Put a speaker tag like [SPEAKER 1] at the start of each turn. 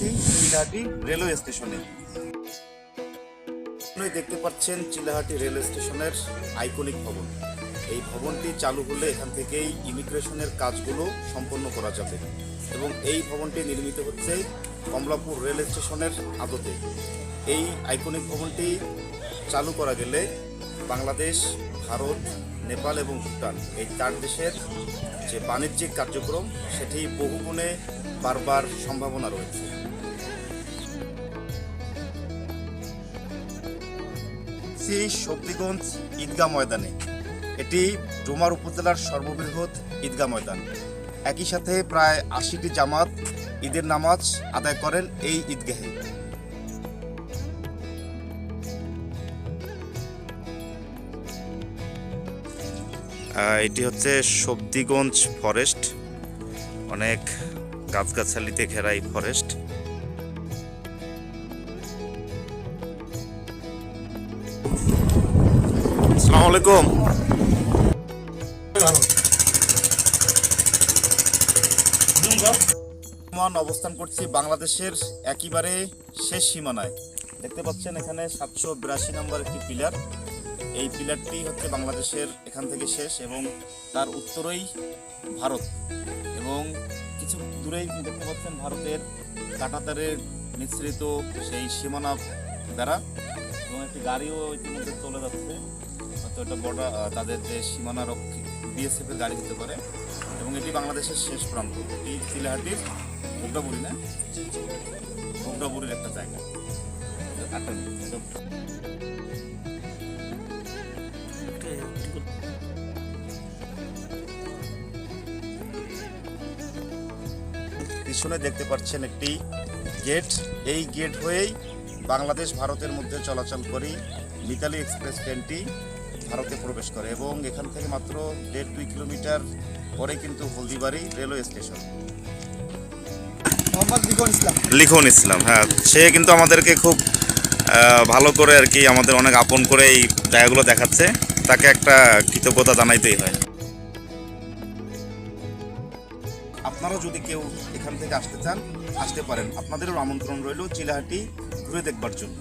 [SPEAKER 1] Chilahati railway স্টেশনে। দেখতে পাচ্ছেন চিলাহাটি রেল স্টেশনের আইকনিক ভবন। এই ভবনটি চালু হলে এখান থেকেই ইমিগ্রেশনের কাজগুলো সম্পন্ন করা যাবে এবং এই ভবনটি নির্মিত হচ্ছে কমলাপুর রেল স্টেশনের আদতে। এই আইকনিক ভবনটি চালু করা গেলে বাংলাদেশ, ভারত নেপাল এবং ভুটান। এই চার দেশের যে বাণিজ্যিক কার্যক্রম, সেটি বহুগুণে বারবার সম্ভাবনা রয়েছে। শ্রী শক্তিগঞ্জ ঈদগাহ ময়দানে। এটি ডোমার উপজেলার সর্ববৃহৎ ঈদগাহ ময়দান। একই সাথে প্রায় আশিটি জামাত ঈদের নামাজ আদায় করেন এই ঈদগাহে। এটি হচ্ছে সবদিগঞ্জ ফরেস্ট অনেক গাছগাছালিতে ঘেরা এই ফরেস্ট আসসালামু আলাইকুম। অবস্থান করছি বাংলাদেশের একেবারে শেষ সীমানায়। দেখতে পাচ্ছেন এখানে সাতশো বিরাশি নম্বর একটি পিলার এই পিলারটি হচ্ছে বাংলাদেশের এখান থেকে শেষ এবং তার উত্তরেই ভারত। এবং কিছু দূরেই দেখতে পাচ্ছেন ভারতের কাটাতারের মিশ্রিত সেই সীমানা দ্বারা এবং একটি গাড়িও ইতিমধ্যে চলে যাচ্ছে। হয়তো এটা বর্ডার তাদের যে সীমানা রক্ষী বিএসএফ এর গাড়ি হতে পারে। এবং এটি বাংলাদেশের শেষ প্রান্ত। এই চিলাহাটির ভোগরাবুড়ি না? ভোগরাবুড়ির একটা জায়গা। পিছনে দেখতে পাচ্ছেন একটি গেট। এই গেট হয়েই বাংলাদেশ ভারতের মধ্যে চলাচল করি। মিতালি এক্সপ্রেস ট্রেনটি ভারতে প্রবেশ করে এবং এখান থেকে মাত্র দেড় দুই কিলোমিটার পরে কিন্তু হলদিবাড়ি রেলওয়ে স্টেশন।
[SPEAKER 2] লিখন ইসলাম।
[SPEAKER 1] হ্যাঁ। সে কিন্তু আমাদেরকে খুব ভালো করে আর কি আমাদের অনেক আপন করে এই জায়গাগুলো দেখাচ্ছে। তাকে একটা কৃতজ্ঞতা জানাইতেই হয়। আপনারা যদি কেউ এখান থেকে আসতে চান, আসতে পারেন। আপনাদেরও আমন্ত্রণ রইল চিলাহাটি ঘুরে দেখবার জন্য।